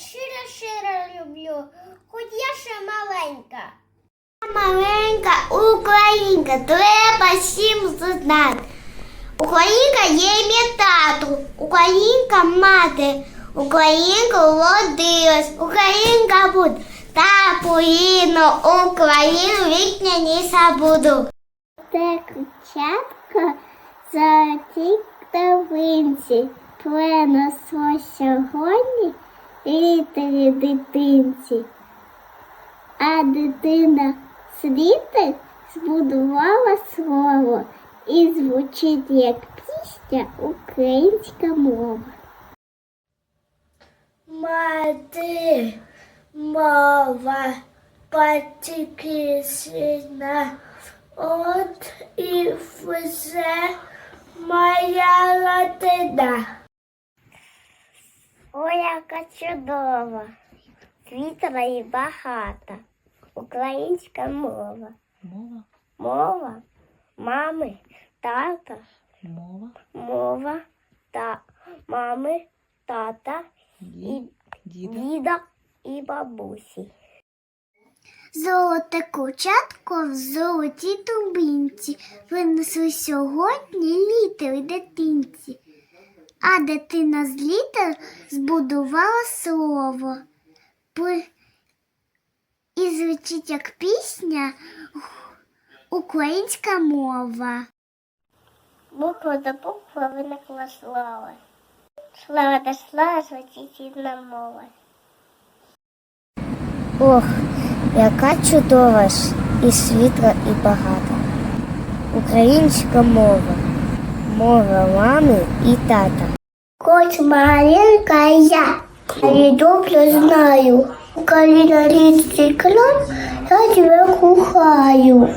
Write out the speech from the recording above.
щиро-щиро люблю, хоч я ще маленька. Маленька українка, треба всім знати. Українка є ім'я тату, Українка мати, Українка родилась, Українка буде. Та поїну Україну вікня не забуду. Це кричатка за ті давинці принесло сьогодні літері дитинці. А дитина світи збудувала слово і звучить як пісня українська мова. Мати, мова, батьки от і все моя родина. Ой, яка чудова, світла і багата, українська мова. Мова, Мова? Мами, тата, мова, мова? Та мами, тата і діда. діда і бабусі. Золоте курчатко в золотій тубинці. Винесли сьогодні літери дитинці, а дитина з літер збудувала слово. І звучить як пісня українська мова. Буква до букви виникла слава. Слава та слава звучить рідна мова. Ох, яка чудова ж і світла, і багата. Українська мова, мова мами і тата. Хоч маленька я, але добре знаю, коли на річці крам, я тебе кохаю.